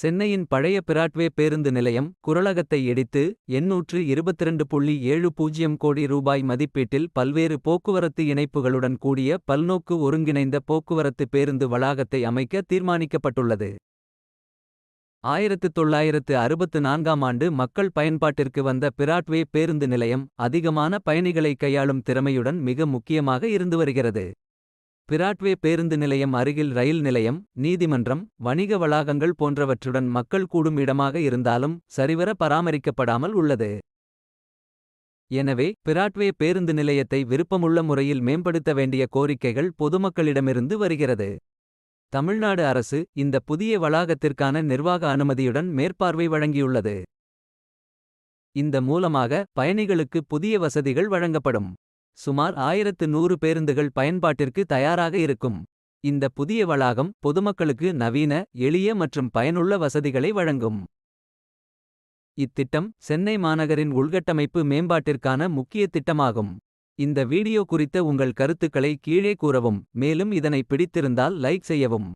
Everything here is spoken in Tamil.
சென்னையின் பழைய பிராட்வே பேருந்து நிலையம் குரலகத்தை இடித்து எண்ணூற்று இருபத்திரண்டு புள்ளி ஏழு பூஜ்ஜியம் கோடி ரூபாய் மதிப்பீட்டில் பல்வேறு போக்குவரத்து இணைப்புகளுடன் கூடிய பல்நோக்கு ஒருங்கிணைந்த போக்குவரத்து பேருந்து வளாகத்தை அமைக்க தீர்மானிக்கப்பட்டுள்ளது. ஆயிரத்து தொள்ளாயிரத்து அறுபத்து நான்காம் ஆண்டு மக்கள் பயன்பாட்டிற்கு வந்த பிராட்வே பேருந்து நிலையம் அதிகமான பயணிகளை கையாளும் திறமையுடன் மிக முக்கியமாக இருந்து வருகிறது. பிராட்வே பேருந்து நிலையம் அருகில் ரயில் நிலையம் நீதிமன்றம் வணிக வளாகங்கள் போன்றவற்றுடன் மக்கள் கூடும் இடமாக இருந்தாலும் சரிவர பராமரிக்கப்படாமல் உள்ளது. எனவே பிராட்வே பேருந்து நிலையத்தை விருப்பமுள்ள முறையில் மேம்படுத்த வேண்டிய கோரிக்கைகள் பொதுமக்களிடமிருந்து வருகிறது. தமிழ்நாடு அரசு இந்த புதிய வளாகத்திற்கான நிர்வாக அனுமதியுடன் மேற்பார்வை வழங்கியுள்ளது. இந்த மூலமாக பயணிகளுக்கு புதிய வசதிகள் வழங்கப்படும். சுமார் ஆயிரத்து நூறு பேருந்துகள் பயன்பாட்டிற்கு தயாராக இருக்கும். இந்த புதிய வளாகம் பொதுமக்களுக்கு நவீன எளிய மற்றும் பயனுள்ள வசதிகளை வழங்கும். இத்திட்டம் சென்னை மாநகரின் உள்கட்டமைப்பு மேம்பாட்டிற்கான முக்கிய திட்டமாகும். இந்த வீடியோ குறித்த உங்கள் கருத்துக்களை கீழே கூறவும் மேலும் இதனை பிடித்திருந்தால் லைக் செய்யவும்.